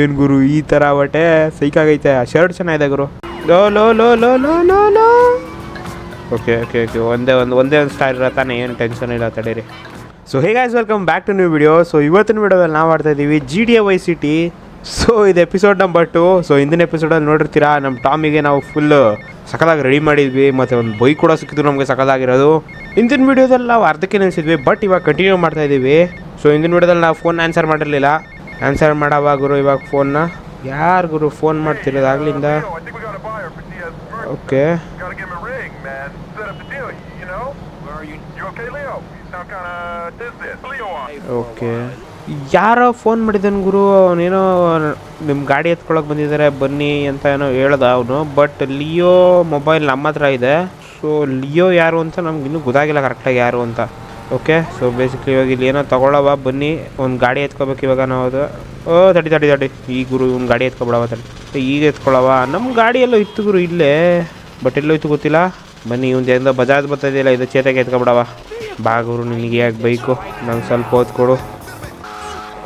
ಏನು ಗುರು, ಈ ಥರ ಬಟ್ಟೆ ಸೈಕಾಗೈತೆ. ಶರ್ಟ್ ಚೆನ್ನಾಗಿದೆ ಗುರು. ಲೋ ಲೋ ಲೋ ಲೋ ಲೋ ಲೋ ಲೋ. ಓಕೆ ಓಕೆ ಓಕೆ ಒಂದೇ ಒಂದು ಒಂದೇ ಒಂದು ಸ್ಟಾರ್ ಇರೋ ತಾನೇ, ಏನು ಟೆನ್ಷನ್ ಇಲ್ಲ, ತಡೀರಿ. So hey guys welcome back to new video so ಇವತ್ತಿನ ವಿಡಿಯೋದಲ್ಲಿ ನಾವು ಮಾಡ್ತಾ ಇದ್ದೀವಿ G T A vice city so ಇದು ಎಪಿಸೋಡ್ ನಂಬರ್ ಟು ಸೊ ಹಿಂದಿನ ಎಪಿಸೋಡಲ್ಲಿ ನೋಡಿರ್ತೀರಾ ನಮ್ಮ ಟಾಮಿಗೆ ನಾವು ಫುಲ್ ಸಕಲಾಗಿ ರೆಡಿ ಮಾಡಿದ್ವಿ. ಮತ್ತು ಒಂದು ಬೈಕ್ ಕೂಡ ಸಿಕ್ಕಿದ್ರು ನಮಗೆ ಸಕಲಾಗಿರೋದು. ಹಿಂದಿನ ವಿಡಿಯೋದಲ್ಲಿ ನಾವು ಅರ್ಧಕ್ಕೆ ನಿಲ್ಲಿಸಿದ್ವಿ ಬಟ್ ಇವಾಗ ಕಂಟಿನ್ಯೂ ಮಾಡ್ತಾ ಇದ್ದೀವಿ. ಸೊ ಹಿಂದಿನ ವಿಡಿಯೋದಲ್ಲಿ ನಾವು ಫೋನ್ ಆನ್ಸರ್ ಮಾಡಿರಲಿಲ್ಲ. ಆನ್ಸರ್ ಮಾಡವ ಗುರು ಇವಾಗ ಫೋನ್ನ ಯಾರು ಗುರು ಫೋನ್ ಮಾಡ್ತಿರೋದು ಆಗ್ಲಿಂದ. ಓಕೆ. ಓಕೆ ಯಾರೋ ಫೋನ್ ಮಾಡಿದ್ದಾನೆ ಗುರು ಅವನೇನೋ ನಿಮ್ಮ ಗಾಡಿ ಎತ್ಕೊಳ್ಳೋಕೆ ಬಂದಿದ್ದಾರೆ ಬನ್ನಿ ಅಂತ ಏನೋ ಹೇಳ್ದ ಅವನು ಬಟ್ ಲಿಯೋ ಮೊಬೈಲ್ ನಮ್ಮ ಹತ್ರ ಇದೆ. ಸೊ ಲಿಯೋ ಯಾರು ಅಂತ ನಮ್ಗೆ ಇನ್ನೂ ಗೊತ್ತಾಗಿಲ್ಲ ಕರೆಕ್ಟಾಗಿ ಯಾರು ಅಂತ. ಓಕೆ ಸೊ ಬೇಸಿಕ್ಲಿ ಇವಾಗ ಇಲ್ಲಿ ಏನೋ ತೊಗೊಳವ, ಬನ್ನಿ, ಒಂದು ಗಾಡಿ ಎತ್ಕೋಬೇಕು ಇವಾಗ ನಾವು ಅದು. ಓ, ತಡಿ ತಡಿ ತಡಿ. ಈ ಗುರು ಒಂದು ಗಾಡಿ ಎತ್ಕೊಬಿಡವ ತಡಿ. ಈಗ ಎತ್ಕೊಳವ? ನಮ್ಮ ಗಾಡಿ ಎಲ್ಲೋ ಇತ್ತು ಗುರು ಇಲ್ಲೇ ಬಟ್ ಎಲ್ಲೋ ಇತ್ತು ಗೊತ್ತಿಲ್ಲ. ಬನ್ನಿ, ಇವ್ನು ಎಂದ ಬಜಾಜ್ ಬರ್ತಾಯಿದೆಯಲ್ಲ ಇದು ಚೇತಕ್ಕೆ ಎತ್ಕೊಬಿಡವ. ಬಾ ಗುರು, ನಿನಗೆ ಯಾಕೆ ಬೈಕು? ನಂಗೆ ಸ್ವಲ್ಪ ಓದ್ಕೊಡು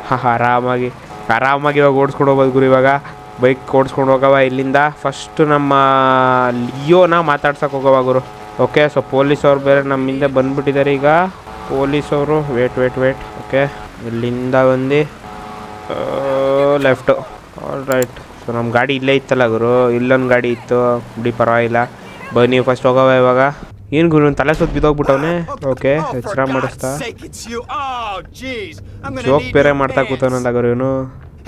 ಹಾಂ ಆರಾಮಾಗಿ ಆರಾಮಾಗಿ ಇವಾಗ ಓಡಿಸ್ಕೊಂಡು ಹೋಗ್ಬೋದು ಗುರು ಇವಾಗ. ಬೈಕ್ ಓಡಿಸ್ಕೊಂಡು ಹೋಗವ ಇಲ್ಲಿಂದ. ಫಸ್ಟು ನಮ್ಮ ಲಿಯೋನ ಮಾತಾಡ್ಸಕ್ಕೆ ಹೋಗವ ಗುರು. ಓಕೆ ಸೊ ಪೊಲೀಸ್ ಅವ್ರು ಬೇರೆ ನಮ್ಮ ಬಂದ್ಬಿಟ್ಟಿದ್ದಾರೆ ಈಗ. ಪೊಲೀಸ್ ಅವರು ವೇಟ್ ವೇಟ್ ವೇಟ್ ಓಕೆ ಇಲ್ಲಿಂದ ಬಂದು ಲೆಫ್ಟು ಆಲ್ ರೈಟ್ ಸೊ ನಮ್ಮ ಗಾಡಿ ಇಲ್ಲೇ ಇತ್ತಲ್ಲ ಗುರು. ಇಲ್ಲೊಂದು ಗಾಡಿ ಇತ್ತು. ಬಿಡಿ ಪರವಾಗಿಲ್ಲ. ಬನ್ನಿ ಫಸ್ಟ್ ಹೋಗವ ಇವಾಗ. ಏನು ಗುರು ತಲೆ ಸುತ್ತ ಬಿದ್ದೋಗ್ಬಿಟ್ಟವನೆ? ಓಕೆ ಎಚ್ಚರ ಮಾಡಿಸ್ತಾ. Oh, ಜೋಕ್ ಬೇರೆ ಮಾಡ್ತಾ. ಕೂತವನಲ್ಲ ಗುರು ಇವನು.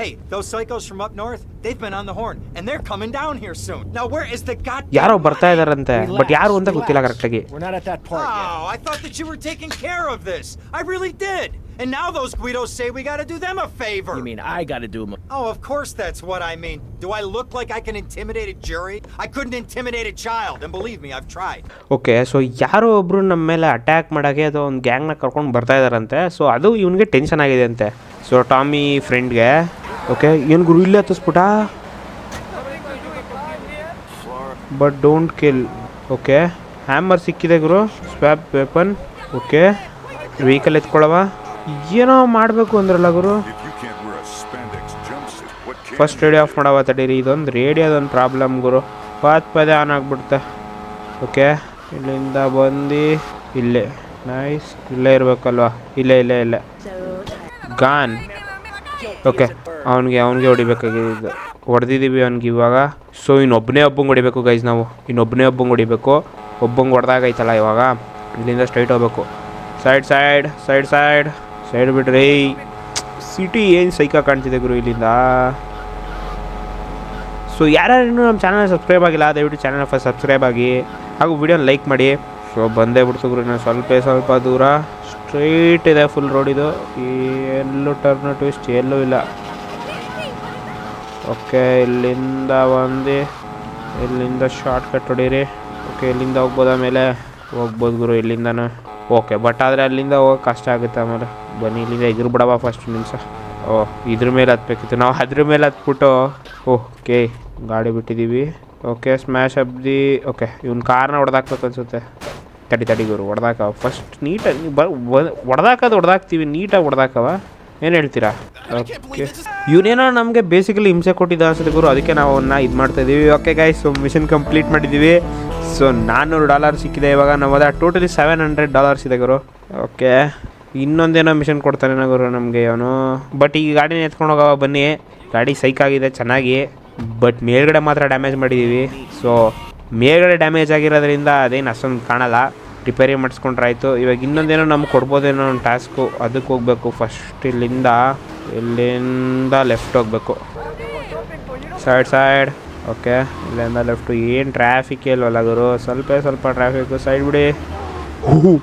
Hey, those psychos from up north, they've been on the horn, and they're coming down here soon. Now, where is the goddamn ಯಾರೋ ಬರ್ತಾ money? ಇದಾರಂತೆ ಬಟ್ ಯಾರು ಅಂತ ಗೊತ್ತಿಲ್ಲ ಕರೆಕ್ಟಾಗಿ We're not at that part yet. Oh, I thought that you were taking care of this. I really did. And now those Guidos say we gotta do them a favor. You mean I gotta do them? Oh, of course that's what I mean. Do I look like I can intimidate a jury? I couldn't intimidate a child, and believe me, I've tried. Okay so ಯಾರೋ ಒಬ್ರು ನಮ್ಮ ಮೇಲೆ attack ಮಾಡೋಕ್ಕೆ ಅದು ಒಂದು ಗ್ಯಾಂಗ್ನ ಕರ್ಕೊಂಡು ಬರ್ತಾ ಇದಾರಂತೆ so ಅದು ಇವನಿಗೆ ಟೆನ್ಷನ್ ಆಗಿದೆ ಅಂತೆ ಸೊ ಟಾಮಿ ಫ್ರೆಂಡ್ಗೆ ಓಕೆ ಏನು ಗುರು, ಇಲ್ಲೇ ಹತ್ತಿಸ್ಬಿಟ್ಟ but don't kill okay hammer ಸಿಕ್ಕಿದೆ ಗುರು. ಸ್ವ್ಯಾಪ್ ವೆಪನ್ ಓಕೆ ವೆಹಿಕಲ್ ಎತ್ಕೊಳವ ಏನೋ ಮಾಡಬೇಕು ಅಂದ್ರಲ್ಲ ಗುರು. ಫಸ್ಟ್ ರೇಡಿಯೋ ಆಫ್ ಮಾಡವ ತಡೀರಿ. ಇದೊಂದು ರೇಡಿಯೋದೊಂದು ಪ್ರಾಬ್ಲಮ್ ಗುರು. ಪದ ಪದೇ ಆನ್ ಆಗ್ಬಿಡುತ್ತೆ. ಓಕೆ ಇಲ್ಲಿಂದ ಬಂದು, ಇಲ್ಲೇ. ನೈಸ್ ಇಲ್ಲೇ ಇರಬೇಕಲ್ವಾ? ಇಲ್ಲೇ ಇಲ್ಲೇ ಇಲ್ಲೇ. ಗಾನ್. ಓಕೆ, ಅವನಿಗೆ ಅವನಿಗೆ ಹೊಡಿಬೇಕಾಗಿದ್ದು ಹೊಡೆದಿದ್ದೀವಿ ಅವ್ನಿಗೆ ಇವಾಗ. ಸೊ ಇನ್ನೊಬ್ಬನೇ ಒಬ್ಬಂಗೆ ಹೊಡಿಬೇಕು ಗೈಸ್ ನಾವು. ಇನ್ನೊಬ್ಬನೇ ಒಬ್ಬಂಗೆ ಹೊಡಿಬೇಕು. ಒಬ್ಬಂಗೆ ಹೊಡೆದಾಗೈತಲ್ಲ ಇವಾಗ. ಇಲ್ಲಿಂದ ಸ್ಟ್ರೈಟ್ ಹೋಗ್ಬೇಕು. Side side side side side ಬಿಡ್ರಿ. ಸಿಟಿ ಏನು ಸೈಕ ಕಾಣ್ತಿದೆ ಗುರು ಇಲ್ಲಿಂದ? ಸೊ ಯಾರ್ಯಾರು ನಮ್ಮ ಚಾನಲ್ ಸಬ್ಸ್ಕ್ರೈಬ್ ಆಗಿಲ್ಲ, ದಯವಿಟ್ಟು ಚಾನಲ್ ಫಸ್ಟ್ ಸಬ್ಸ್ಕ್ರೈಬ್ ಆಗಿ. ಹಾಗೂ ವಿಡಿಯೋನ ಲೈಕ್ ಮಾಡಿ. ಸೊ ಬಂದೇ ಬಿಡ್ತು ಗುರು ನಾನು ಸ್ವಲ್ಪ ಸ್ವಲ್ಪ ದೂರ. ಸ್ಟ್ರೈಟ್ ಇದೆ ಫುಲ್ ರೋಡ್ ಇದು. ಎಲ್ಲೂ ಟರ್ನ್ ಟ್ವಿಸ್ಟ್ ಎಲ್ಲೂ ಇಲ್ಲ. ಓಕೆ ಇಲ್ಲಿಂದ ಬಂದು, ಇಲ್ಲಿಂದ ಶಾರ್ಟ್ ಕಟ್ ಹೊಡೀರಿ. ಓಕೆ ಇಲ್ಲಿಂದ ಹೋಗ್ಬೋದು ಆಮೇಲೆ ಹೋಗ್ಬೋದು ಗುರು, ಇಲ್ಲಿಂದನೂ. ಓಕೆ ಬಟ್ ಆದರೆ ಅಲ್ಲಿಂದ ಹೋಗೋಕೆ ಕಷ್ಟ ಆಗುತ್ತೆ ಆಮೇಲೆ. ಬನ್ನಿ, ಇಲ್ಲಿಂದ ಎಗ್ರು ಬಿಡವಾ ಫಸ್ಟ್ ನಿಮಿಷ. ಓಹ್ ಇದ್ರ ಮೇಲೆ ಹತ್ಬೇಕಿತ್ತು. ನಾವು ಅದ್ರ ಮೇಲೆ ಹತ್ಬಿಟ್ಟು ಓಕೆ ಗಾಡಿ ಬಿಟ್ಟಿದ್ದೀವಿ ಓಕೆ ಸ್ಮ್ಯಾಶ್ ಅಬ್ದಿ ಓಕೆ ಇವ್ನ ಕಾರ್ನ ಹೊಡೆದಾಕ್ಬೇಕು ಅನ್ಸುತ್ತೆ. ತಡಿ ತಡಿ ಗುರು ಹೊಡೆದಾಕವ ಫಸ್ಟ್ ನೀಟಾಗಿ ಬ ಹೊಡೆದಾಕದು ಹೊಡೆದಾಕ್ತೀವಿ ನೀಟಾಗಿ ಹೊಡೆದಾಕವ. ಏನು ಹೇಳ್ತೀರಾ? ಓಕೆ ಇವನೇನೋ ನಮಗೆ ಬೇಸಿಕಲಿ ಹಿಂಸೆ ಕೊಟ್ಟಿದ್ದ ಅನ್ಸುತ್ತೆ ಗುರು ಅದಕ್ಕೆ ನಾವು ಅವನ್ನ ಇದು ಮಾಡ್ತಾ ಇದ್ದೀವಿ okay guy so mission complete ಮಾಡಿದ್ದೀವಿ ಸೊ ನಾನ್ನೂರು ಡಾಲರ್ ಸಿಕ್ಕಿದೆ ಇವಾಗ ನಮ್ಮದ ಟೋಟಲಿ ಸೆವೆನ್ ಹಂಡ್ರೆಡ್ ಡಾಲರ್ಸ್ ಇದೆ ಗುರು. ಓಕೆ ಇನ್ನೊಂದೇನೋ ಮಿಷನ್ ಕೊಡ್ತಾನೆ ಗುರು ನಮಗೆ ಅವನು ಬಟ್ ಈ ಗಾಡಿನ ಎತ್ಕೊಂಡು ಹೋಗವ ಬನ್ನಿ. ಗಾಡಿ ಸೈಕ್ ಆಗಿದೆ ಚೆನ್ನಾಗಿ. ಬಟ್ ಮೇಲ್ಗಡೆ ಮಾತ್ರ ಡ್ಯಾಮೇಜ್ ಮಾಡಿದ್ದೀವಿ ಸೊ ಮೇಲ್ಗಡೆ ಡ್ಯಾಮೇಜ್ ಆಗಿರೋದ್ರಿಂದ ಅದೇನು ಅಷ್ಟೊಂದು ಕಾಣಲ್ಲ. ರಿಪೇರಿ ಮಾಡಿಸ್ಕೊಂಡ್ರೆ ಆಯಿತು ಇವಾಗ ಇನ್ನೊಂದೇನೋ ನಮ್ಗೆ ಕೊಡ್ಬೋದೇನೋ ಒಂದು ಟಾಸ್ಕು ಅದಕ್ಕೆ ಹೋಗ್ಬೇಕು. ಫಸ್ಟ್ ಇಲ್ಲಿಂದ ಇಲ್ಲಿಂದ ಲೆಫ್ಟ್ ಹೋಗ್ಬೇಕು. ಸೈಡ್ ಸೈಡ್ ಓಕೆ ಇಲ್ಲಿಂದ ಲೆಫ್ಟು ಏನು ಟ್ರಾಫಿಕ್ ಇಲ್ವಲ್ಲ ಗುರು? ಸ್ವಲ್ಪ ಸ್ವಲ್ಪ ಟ್ರಾಫಿಕ್ಕು ಸೈಡ್ ಬಿಡಿ. ಹೂ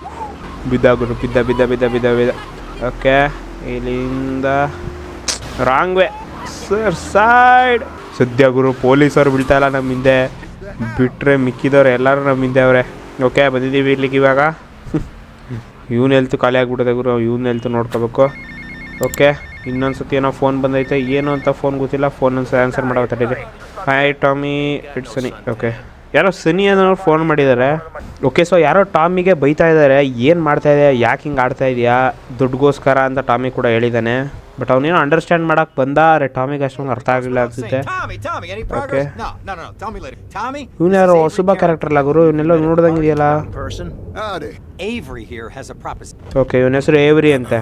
ಬಿದ್ದ ಗುರು, ಬಿದ್ದ ಬಿದ್ದ ಬಿದ್ದ ಬಿದ್ದ ಬಿದ್ದ. ಓಕೆ ಇಲ್ಲಿಂದ. ರಾಂಗ್ ವೇ ಸರ್ ಸೈಡ್ ಸದ್ಯ ಗುರು, ಪೊಲೀಸರು ಬೀಳ್ತಾ ಇಲ್ಲ ನಮ್ಮ ಹಿಂದೆ. ಬಿಟ್ಟರೆ ಮಿಕ್ಕಿದವ್ರು, ಎಲ್ಲರೂ ನಮ್ಮ ಹಿಂದೆ ಅವರೇ. ಓಕೆ ಬಂದಿದ್ದೀವಿ ಇಲ್ಲಿಗೆ ಇವಾಗ. ಇವ್ನ ಹೆಲ್ತ್ ಖಾಲಿ ಆಗ್ಬಿಟ್ಟಿದೆ ಗುರು, ಇವ್ನ ಹೆಲ್ತ್ ನೋಡ್ಕೋಬೇಕು. ಓಕೆ ಇನ್ನೊಂದು ಸತಿ ಏನೋ ಫೋನ್ ಬಂದೈತೆ. ಏನು ಅಂತ ಫೋನ್ ಗೊತ್ತಿಲ್ಲ ಫೋನ್ ಆನ್ಸರ್ ಮಾಡೋ ತಡೀರಿ hi Tommy it Sonny okay ಯಾರೋ ಸನಿ ಅನ್ನೋ ಫೋನ್ ಮಾಡಿದ್ದಾರೆ. ಓಕೆ ಸೊ ಯಾರೋ ಟಾಮಿಗೆ ಬೈತಾ ಇದ್ದಾರೆ, ಏನು ಮಾಡ್ತಾ ಇದೆಯಾ, ಯಾಕೆ ಹಿಂಗೆ ಆಡ್ತಾ ಇದೆಯಾ, ದುಡ್ಡುಗೋಸ್ಕರ ಅಂತ ಟಾಮಿ ಕೂಡ ಹೇಳಿದ್ದಾನೆ. ಬಟ್ ಅವನೇನೋ ಅಂಡರ್ಸ್ಟ್ಯಾಂಡ್ ಮಾಡಕ್ ಬಂದ ಅರೆ ಟಾಮಿಗೆ ಅಷ್ಟೊಂದು ಅರ್ಥ ಆಗಲಿಲ್ಲ ಅನ್ಸುತ್ತೆ. ಇವನ್ಯಾರು ಹೊಸಬ ಕ್ಯಾರೆಕ್ಟರ್ ಅಲ್ಲ ಗುರು. ಇವನ್ನೆಲ್ಲ ನೋಡ್ದಂಗ ಇದೆಯಲ್ಲ ಇವನ ಹೆಸರು ಏವ್ರಿ ಅಂತೆ.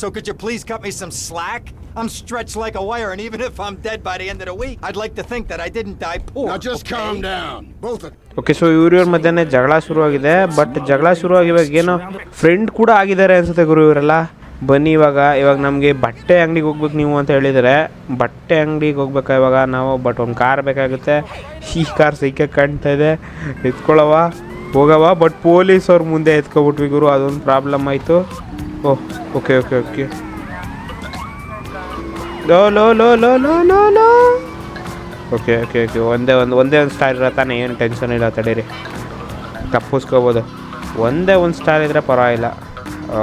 ಸೋ ಕಚ್ಚು ಪ್ಲೀಸ್ ಕಮ್ಮಿ some slack I'm stretched like a wire, and even if I'm dead by the end of the week, I'd like to think that I didn't die poor. Now just okay? calm down. Both of okay so ಇವ್ರ ಇವ್ರ ಮಧ್ಯೆ ಜಗಳ ಶುರುವಾಗಿದೆ but ಜಗಳ ಶುರುವಾಗಿ ಇವಾಗ ಏನೋ friend ಕೂಡ ಆಗಿದ್ದಾರೆ ಅನ್ಸುತ್ತೆ ಗುರು ಇವರೆಲ್ಲ ಬನ್ನಿ ಇವಾಗ ಇವಾಗ ನಮಗೆ ಬಟ್ಟೆ ಅಂಗಡಿಗೆ ಹೋಗ್ಬೇಕು ನೀವು ಅಂತ ಹೇಳಿದರೆ ಬಟ್ಟೆ ಅಂಗಡಿಗೆ ಹೋಗ್ಬೇಕಾ ಇವಾಗ ನಾವು ಬಟ್ ಒಂದು ಕಾರ್ ಬೇಕಾಗುತ್ತೆ ಈ ಕಾರ್ ಸಿಕ್ಕ ಕಾಣ್ತಾ ಇದೆ ಎತ್ಕೊಳ್ಳವ ಹೋಗವ ಬಟ್ ಪೊಲೀಸ್ ಅವ್ರ ಮುಂದೆ ಎತ್ಕೊಬಿಟ್ವಿ ಗುರು ಅದೊಂದು ಪ್ರಾಬ್ಲಮ್ ಆಯಿತು ಓಹ್ ಓಕೆ ಓಕೆ ಓಕೆ ಲೋ ಲೋ ಲೋ ಲೋ ಲೋ ಲೋ ಲೋ. ಓಕೆ ಓಕೆ ಓಕೆ ಒಂದೇ ಒಂದು ಒಂದೇ ಒಂದು ಸ್ಟಾರ್ ಇರೋ ತಾನೇ, ಏನು ಟೆನ್ಷನ್ ಇಲ್ಲ ತಡೀರಿ. ತಪ್ಪಿಸ್ಕೋಬೋದು. ಒಂದೇ ಒಂದು ಸ್ಟಾರ್ ಇದ್ದರೆ ಪರವಾಗಿಲ್ಲ.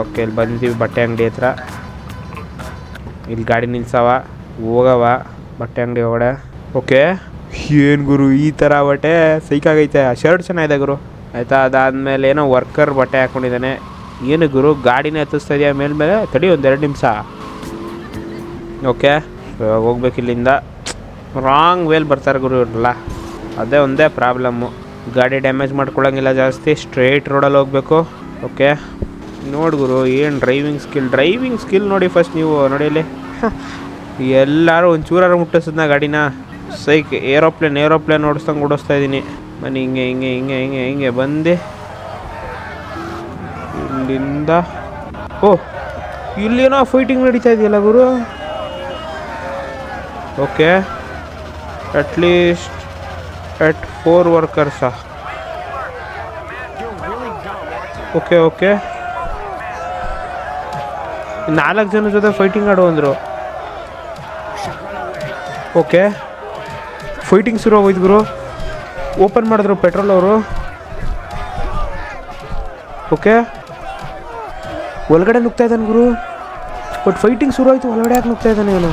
ಓಕೆ ಇಲ್ಲಿ ಬಂದಿದ್ದೀವಿ ಬಟ್ಟೆ ಅಂಗಡಿ ಹತ್ರ. ಇಲ್ಲಿ ಗಾಡಿ ನಿಲ್ಸವ, ಹೋಗವ, ಬಟ್ಟೆ ಅಂಗಡಿ ಒಳಗಡೆ. ಓಕೆ ಏನು ಗುರು, ಈ ಥರ ಬಟ್ಟೆ ಸೈಕಾಗೈತೆ ಶರ್ಟ್ ಚೆನ್ನಾಗಿದೆ ಗುರು. ಆಯಿತಾ? ಅದಾದಮೇಲೆ ಏನೋ ವರ್ಕರ್ ಬಟ್ಟೆ ಹಾಕ್ಕೊಂಡಿದ್ದಾನೆ ಏನು ಗುರು, ಗಾಡಿನೇ ಹತ್ತಿಸ್ತಾ ಇದೆಯಾ? ಮೇಲ್ಮೇಲೆ ತಡಿ ಒಂದು ಎರಡು ನಿಮಿಷ. ಓಕೆ ಇವಾಗ ಹೋಗ್ಬೇಕು ಇಲ್ಲಿಂದ. ರಾಂಗ್ ವೇಲ್ ಬರ್ತಾರೆ ಗುರು ಇವ್ರಲ್ಲ. ಅದೇ ಒಂದೇ ಪ್ರಾಬ್ಲಮ್ಮು ಗಾಡಿ ಡ್ಯಾಮೇಜ್ ಮಾಡ್ಕೊಳ್ಳೋಂಗಿಲ್ಲ ಜಾಸ್ತಿ. ಸ್ಟ್ರೇಟ್ ರೋಡಲ್ಲಿ ಹೋಗ್ಬೇಕು. ಓಕೆ ನೋಡಿ ಗುರು, ಏನು ಡ್ರೈವಿಂಗ್ ಸ್ಕಿಲ್ ಡ್ರೈವಿಂಗ್ ಸ್ಕಿಲ್ ನೋಡಿ ಫಸ್ಟ್ ನೀವು, ನೋಡಿ ಇಲ್ಲಿ. ಎಲ್ಲರೂ ಒಂಚೂರಾರು ಮುಟ್ಟಿಸಿದ್ನ ಗಾಡಿನ. ಸೈಕ್ ಏರೋಪ್ಲೇನ್ ಏರೋಪ್ಲೇನ್ ಓಡಿಸ್ದಂಗೆ ಓಡಿಸ್ತಾ ಇದ್ದೀನಿ ಮನೆ ಹಿಂಗೆ ಹಿಂಗೆ ಹಿಂಗೆ ಹಿಂಗೆ ಹಿಂಗೆ ಬಂದು. ಇಲ್ಲಿಂದ. ಓ ಏನೋ ಫೈಟಿಂಗ್ ನಡೀತಾ ಇದೆಯಲ್ಲ ಗುರು? Okay at least at four ವರ್ಕರ್ಸಾ okay okay ನಾಲ್ಕು ಜನ ಜೊತೆ ಫೈಟಿಂಗ್ ಆಡು ಅಂದರು ಓಕೆ ಫೈಟಿಂಗ್ ಶುರು ಆಗೋಯ್ತು ಗುರು. ಓಪನ್ ಮಾಡಿದ್ರು ಪೆಟ್ರೋಲ್ ಅವರು. ಓಕೆ ಒಳಗಡೆ ನುಗ್ತಾ ಇದ್ದಾನೆ ಗುರು. ಬಟ್ ಫೈಟಿಂಗ್ ಶುರು ಆಯಿತು, ಒಳಗಡೆ ಯಾಕೆ ನುಗ್ತಾ ಇದ್ದಾನೆ ಅವನು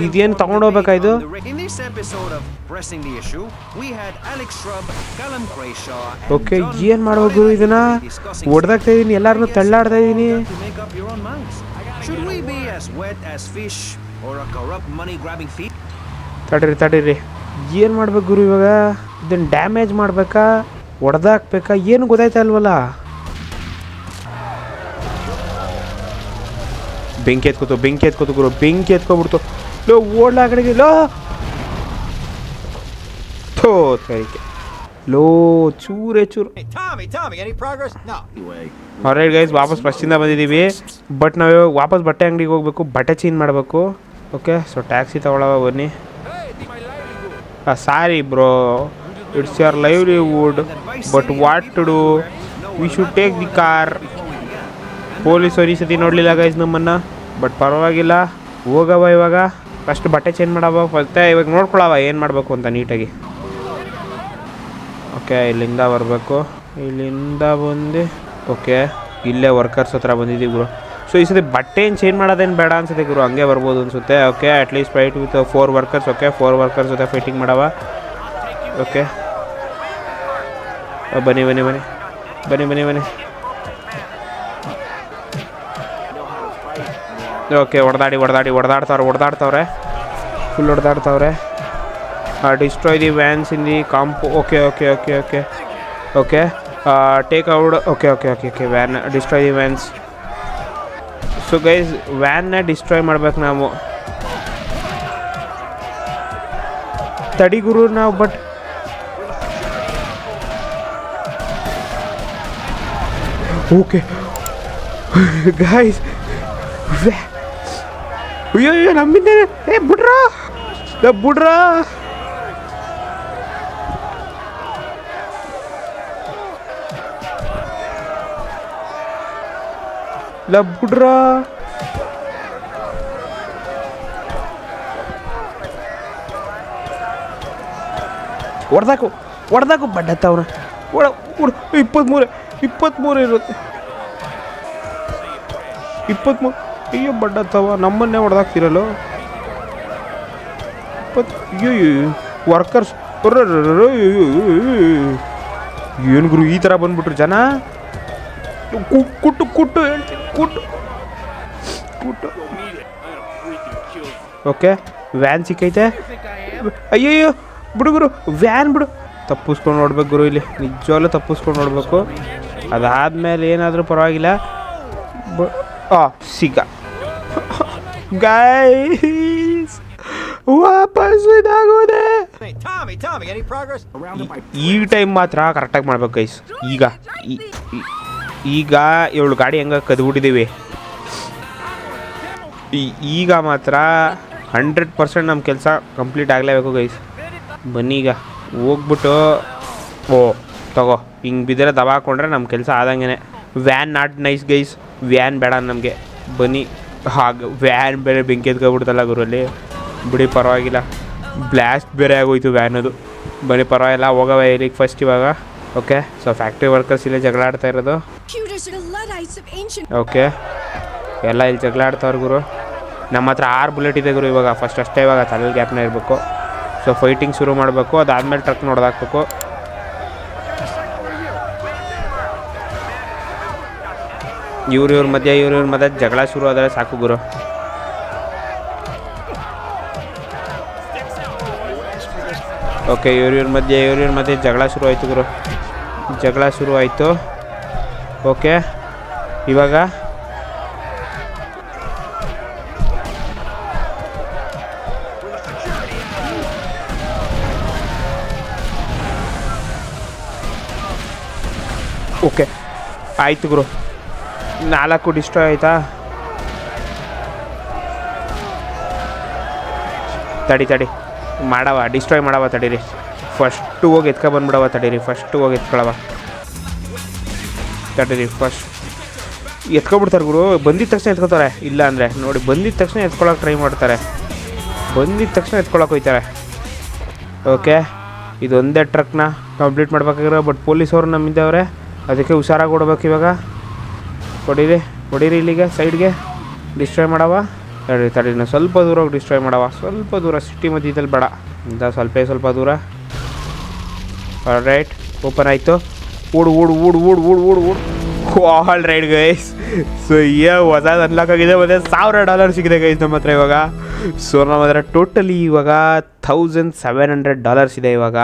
we ತಗೊಂಡೋಗ್ಬೇಕಾಯ್ತು ಓಕೆ ಏನು as ಇದನ್ನ? ಹೊಡೆದಾಗ್ತಾ ಇದ್ದೀನಿ ಎಲ್ಲರನ್ನೂ ತಳ್ಳಾಡ್ತಾ ಇದ್ದೀನಿ? ತಡೀರಿ ತಡೀರಿ. ಏನು ಮಾಡ್ಬೇಕು ಗುರು ಇವಾಗ? ಇದನ್ನು ಡ್ಯಾಮೇಜ್ ಮಾಡಬೇಕಾ? ಹೊಡೆದಾಕ್ಬೇಕಾ ಏನು ಗೊತ್ತಾಯ್ತಾ ಇಲ್ವಲ್ಲ? ಬೆಂಕಿ ಎತ್ಕೋತು ಬೆಂಕಿ ಎತ್ಕೋತು ಗುರು ಬೆಂಕಿ ಎತ್ಕೊಬಿಡ್ತು. ಲೋ ಓಡ್ಲ ಕಡೆಗೆ ಲೋ. ಥೋ ತರಿಕೆ ಲೋ ಚೂರೆ ಚೂರು. ಹೊರಗೆ ಗೈಸ್ ವಾಪಸ್ ಬಸ್ಸಿಂದ ಬಂದಿದ್ದೀವಿ. ಬಟ್ ನಾವು ಇವಾಗ ವಾಪಸ್ ಬಟ್ಟೆ ಅಂಗಡಿಗೆ ಹೋಗ್ಬೇಕು ಬಟ್ಟೆ ಚೇಂಜ್ ಮಾಡಬೇಕು. ಓಕೆ ಸೊ ಟ್ಯಾಕ್ಸಿ ತಗೊಳವ ಬನ್ನಿ. Sorry bro it's your livelihood but what to do we should take the car ಪೊಲೀಸರು ಈ ಸತಿ ನೋಡಲಿಲ್ಲ ಗೈಸ್ ನಮ್ಮನ್ನು. ಬಟ್ ಪರವಾಗಿಲ್ಲ ಹೋಗವ ಇವಾಗ. ಫಸ್ಟ್ ಬಟ್ಟೆ ಚೇಂಜ್ ಮಾಡವ ಮತ್ತೆ ಇವಾಗ ನೋಡ್ಕೊಳವ ಏನು ಮಾಡಬೇಕು ಅಂತ ನೀಟಾಗಿ. ಓಕೆ ಇಲ್ಲಿಂದ ಬರಬೇಕು. ಇಲ್ಲಿಂದ ಬಂದು ಓಕೆ ಇಲ್ಲೇ ವರ್ಕರ್ಸ್ ಹತ್ರ ಬಂದಿದ್ದೀವಿ ಗುರು. ಸೊ ಈ ಸತಿ ಬಟ್ಟೆ ಏನು ಚೇಂಜ್ ಮಾಡೋದೇನು ಬೇಡ ಅನ್ಸುತ್ತೆ ಗುರು, ಹಂಗೆ ಬರ್ಬೋದು ಅನ್ಸುತ್ತೆ. Okay at least fight with four workers okay four workers ಜೊತೆ ಫೈಟಿಂಗ್ ಮಾಡವ ಓಕೆ ಬನ್ನಿ ಬನ್ನಿ ಬನ್ನಿ. ಬನ್ನಿ ಬನ್ನಿ ಬನ್ನಿ. ಓಕೆ, ಹೊಡೆದಾಡಿ ಹೊಡೆದಾಡಿ, ಹೊಡೆದಾಡ್ತಾವ್ರೆ ಹೊಡೆದಾಡ್ತಾವ್ರೆ. Full ಹೊಡೆದಾಡ್ತಾವ್ರೆ. Destroy the vans in the compound okay okay okay okay okay take out okay okay okay okay van destroy the vans so guys ವ್ಯಾನ್ನ destroy ಮಾಡ್ಬೇಕು ನಾವು. ತಡಿ ಗುರು ನಾವು ಬಟ್ ಓಕೆ ಗಾಯ್ಸ್ ಅಯ್ಯೋ ಅಯ್ಯೋ ನಮ್ಮಿಂದ ಏ, ಬಿಡ್ರಾ? ಬಿಡ್ರಾ? ಬಿಡ್ರಾ? ಹೊಡ್ದಾಕು ಹೊಡ್ದಾಕು ಬಡ್ಡತ್ತವ್ರ ಹೊಡ ಇಪ್ಪತ್ತ್ಮೂರು ಇಪ್ಪತ್ತ್ಮೂರು ಇರುತ್ತೆ. ಇಪ್ಪತ್ತ್ಮೂರು ಅಯ್ಯೋ ಬಡ್ಡತ್ತವ ನಮ್ಮನ್ನೇ ಹೊಡೆದಾಕ್ತಿರಲ್ಲೋ? ಅಯ್ಯೋ ವರ್ಕರ್ಸ್ ಏನು ಗುರು ಈ ಥರ ಬಂದ್ಬಿಟ್ರು ಜನ ಕುಟ್ಟು ಕುಟ್ಟು ಹೇಳ್ತೀನಿ ಕುಟ್ಟು ಕುಟ್ಟು ಓಕೆ ವ್ಯಾನ್ ಸಿಕ್ಕೈತೆ ಅಯ್ಯಯ್ಯೋ ಬಿಡು ಗುರು ವ್ಯಾನ್ ಬಿಡು ತಪ್ಪಿಸ್ಕೊಂಡು ನೋಡ್ಬೇಕು ಗುರು ಇಲ್ಲಿ ನಿಜವಾಗ್ಲೂ ತಪ್ಪಿಸ್ಕೊಂಡು ನೋಡಬೇಕು ಅದಾದಮೇಲೆ ಏನಾದರೂ ಪರವಾಗಿಲ್ಲ ಬ ಆ siga. Guys. ವಾಪಸ್ ಇದಾಗೋದೆ? ಈ ಟೈಮ್ ಮಾತ್ರ ಕರೆಕ್ಟಾಗಿ ಮಾಡ್ಬೇಕು ಗೈಸ್ ಈಗ ಈಗ ಇವಳು ಗಾಡಿ ಹೆಂಗ ಕದ್ಬಿಟ್ಟಿದ್ದೀವಿ ಈ- ಈಗ ಮಾತ್ರ ಹಂಡ್ರೆಡ್ ಪರ್ಸೆಂಟ್ ನಮ್ಮ ಕೆಲಸ ಕಂಪ್ಲೀಟ್ ಆಗಲೇಬೇಕು ಗೈಸ್ ಬನ್ನಿ ಈಗ ಹೋಗ್ಬಿಟ್ಟು ಓ ತಗೋ ಹಿಂಗೆ ಬಿದ್ದರೆ ದಬಾಕೊಂಡ್ರೆ ಹಾಕೊಂಡ್ರೆ ನಮ್ಮ ಕೆಲಸ ಆದಂಗೆ van not nice guys van ಬೇಡ ನಮಗೆ. ಬನ್ನಿ. ಹಾಗೆ ವ್ಯಾನ್ ಬೇರೆ ಬೆಂಕಿ ಎತ್ಕೊಬಿಡ್ತಲ್ಲ ಗುರಲ್ಲಿ ಬಿಡಿ ಪರವಾಗಿಲ್ಲ. ಬ್ಲ್ಯಾಸ್ಟ್ ಬೇರೆ ಆಗೋಯ್ತು ವ್ಯಾನದು ಬನ್ನಿ ಪರವಾಗಿಲ್ಲ. ಹೋಗವ ಇಲ್ಲಿಗೆ ಫಸ್ಟ್ ಇವಾಗ. ಓಕೆ ಸೊ ಫ್ಯಾಕ್ಟ್ರಿ ವರ್ಕರ್ಸ್ ಇಲ್ಲಿ ಜಗಳ ಆಡ್ತಾ ಇರೋದು. ಓಕೆ ಎಲ್ಲ ಇಲ್ಲಿ ಜಗಳ ಆಡ್ತಾವ್ರು ಗುರು. ನಮ್ಮ ಹತ್ರ ಆರು ಬುಲೆಟ್ ಇದೆ ಗುರು ಇವಾಗ. ಫಸ್ಟ್ ಅಷ್ಟೇ ಇವಾಗ ತಲೆಯಲ್ಲಿ ಗ್ಯಾಪ್ನ ಇರಬೇಕು. ಸೊ ಫೈಟಿಂಗ್ ಶುರು ಮಾಡಬೇಕು. ಅದಾದಮೇಲೆ ಟ್ರಕ್ ನೋಡ್ದಾಕ್ಬೇಕು ಇವ್ರ ಇವ್ರ ಮಧ್ಯೆ ಇವ್ರ ಇವ್ರ ಮಧ್ಯೆ ಜಗಳ ಶುರು ಆದರೆ ಸಾಕು ಗುರು. ಓಕೆ ಇವ್ರ ಇವ್ರ ಮಧ್ಯೆ ಇವ್ರ ಇವ್ರ ಮಧ್ಯೆ ಜಗಳ ಶುರು ಆಯಿತು ಗುರು. ಜಗಳ ಶುರು ಆಯಿತು. ಓಕೆ ಇವಾಗ ಓಕೆ ಆಯಿತು ಗುರು. ನಾಲ್ಕು ಡಿಸ್ಟ್ರಾಯ್ ಆಯ್ತಾ? ತಡಿ ತಡಿ. ಮಾಡವ, ಡಿಸ್ಟ್ರಾಯ್ ಮಾಡವ ತಡೀರಿ. ಫಸ್ಟು ಹೋಗಿ ಎತ್ಕೊ ಬಂದ್ಬಿಡವ ತಡೀರಿ. ಫಸ್ಟು ಹೋಗಿ ಎತ್ಕೊಳವ. ತಡೀರಿ, ಫಸ್ಟ್. ಎತ್ಕೊಬಿಡ್ತಾರೆ ಗುರು. ಬಂದಿದ ತಕ್ಷಣ ಎತ್ಕೊತಾರೆ. ಇಲ್ಲ ಅಂದರೆ, ನೋಡಿ, ಬಂದಿದ ತಕ್ಷಣ ಎತ್ಕೊಳಕ್ಕೆ ಟ್ರೈ ಮಾಡ್ತಾರೆ. ಬಂದಿದ ತಕ್ಷಣ ಎತ್ಕೊಳಕ್ಕೆ ಹೋಯ್ತಾರೆ. ಓಕೆ? ಇದೊಂದೇ ಟ್ರಕ್ನ ಕಂಪ್ಲೀಟ್ ಮಾಡ್ಬೇಕಾಗಿರೋ ಬಟ್ ಪೊಲೀಸವ್ರು ನಮ್ಮಿದ್ದವ್ರೆ ಅದಕ್ಕೆ ಹುಷಾರಾಗಿ ಕೊಡ್ಬೇಕು ಇವಾಗ. ಕೊಡಿರಿ ಕೊಡಿರಿ ಇಲ್ಲಿಗೆ, ಸೈಡ್ಗೆ. ಡಿಸ್ಟ್ರಾಯ್ ಮಾಡವ? ತಡಿ ತಡಿ ನಾ ಸ್ವಲ್ಪ ದೂರ ಹೋಗಿ ಡಿಸ್ಟ್ರಾಯ್ ಮಾಡವ. ಸ್ವಲ್ಪ ದೂರ ಸಿಟಿ ಮಧ್ಯದಲ್ಲಿ ಬೇಡ. ಇಂದ ಸ್ವಲ್ಪ ಸ್ವಲ್ಪ ದೂರ. ರೈಟ್ ಓಪನ್ ಆಯಿತು. ಊಡ್ ಊಡ್ ಊಡ್ ಊಡ್ ಊಡ್ ಊಡ್ ಊಡ್ ಆಲ್ ರೈಟ್ ಗೈಸ್ ಸೊ ಏ ಹೊಸ ಅನ್ಲಾಕ್ ಆಗಿದೆ. ಮತ್ತು ಸಾವಿರ ಡಾಲರ್ ಸಿಗಿದೆ ಗೈಸ್ ನಮ್ಮ ಹತ್ರ ಇವಾಗ. ಸೊ ನಮ್ಮ ಹತ್ರ ಟೋಟಲಿ ಇವಾಗ ಥೌಸಂಡ್ ಸೆವೆನ್ ಹಂಡ್ರೆಡ್ ಡಾಲರ್ಸ್ ಇದೆ ಇವಾಗ.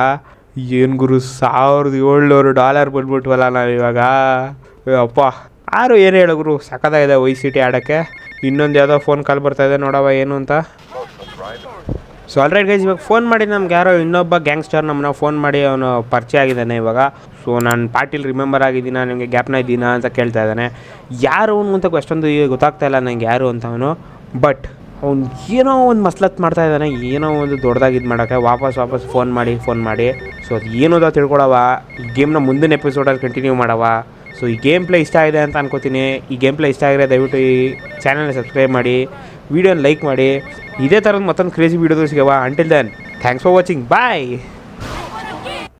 ಏನು ಗುರು, ಸಾವಿರದ ಏಳ್ನೂರು ಡಾಲರ್ ಬಂದ್ಬಿಟ್ವಲ್ಲ ನಾವು ಇವಾಗ. ಅಪ್ಪ ಆರು ಏನು ಹೇಳು ಗುರು ಸಖತ್ತಾಗಿದೆ ವೈ ಸಿ ಟಿ ಆಡೋಕ್ಕೆ. ಇನ್ನೊಂದು ಯಾವುದೋ ಫೋನ್ ಕಾಲ್ ಬರ್ತಾ ಇದೆ ನೋಡವ ಏನು ಅಂತ. ಸೊ ಆಲ್ರೈಟ್ ಗೈಸ್ ಇವಾಗ ಫೋನ್ ಮಾಡಿ ನಮ್ಗೆ ಯಾರೋ ಇನ್ನೊಬ್ಬ ಗ್ಯಾಂಗ್ಸ್ಟರ್ ನಮ್ಮನ್ನ ಫೋನ್ ಮಾಡಿ ಅವನು ಪರಿಚಯ ಆಗಿದ್ದಾನೆ ಇವಾಗ. ಸೊ ನಾನು ಪಾರ್ಟಿಲಿ ರಿಮೆಂಬರ್ ಆಗಿದ್ದೀನ? ನಿಮಗೆ ಗ್ಯಾಪ್ನ ಇದ್ದೀನಾ ಅಂತ ಕೇಳ್ತಾ ಇದ್ದಾನೆ. ಯಾರು ಅವನು ಅಂತ ಅಷ್ಟೊಂದು ಈಗ ಗೊತ್ತಾಗ್ತಾ ಇಲ್ಲ ನಂಗೆ ಯಾರು ಅಂತ ಅವನು. ಬಟ್ ಅವ್ನು ಏನೋ ಒಂದು ಮಸ್ಲತ್ ಮಾಡ್ತಾ ಇದ್ದಾನೆ, ಏನೋ ಒಂದು ದೊಡ್ಡದಾಗಿ ಇದು ಮಾಡೋಕ್ಕೆ. ವಾಪಸ್ ವಾಪಸ್ ಫೋನ್ ಮಾಡಿ ಫೋನ್ ಮಾಡಿ. ಸೊ ಅದು ಏನೋದ ತಿಳ್ಕೊಳವ ಗೇಮ್ನ ಮುಂದಿನ ಎಪಿಸೋಡಲ್ಲಿ ಕಂಟಿನ್ಯೂ ಮಾಡವ ಸೊ ಈ ಗೇಮ್ ಪ್ಲೇ ಇಷ್ಟ ಆಗಿದೆ ಅಂತ ಅನ್ಕೋತೀನಿ. ಈ ಗೇಮ್ ಪ್ಲೇ ಇಷ್ಟ ಆಗಿದೆ, ದಯವಿಟ್ಟು ಈ ಚಾನಲ್ನ ಸಬ್ಸ್ಕ್ರೈಬ್ ಮಾಡಿ ವೀಡಿಯೋನ ಲೈಕ್ ಮಾಡಿ. ಇದೇ ಥರದ ಮತ್ತೊಂದು ಕ್ರೇಜಿ ವೀಡಿಯೋದು ಸಿಗವ. Until then thanks for watching bye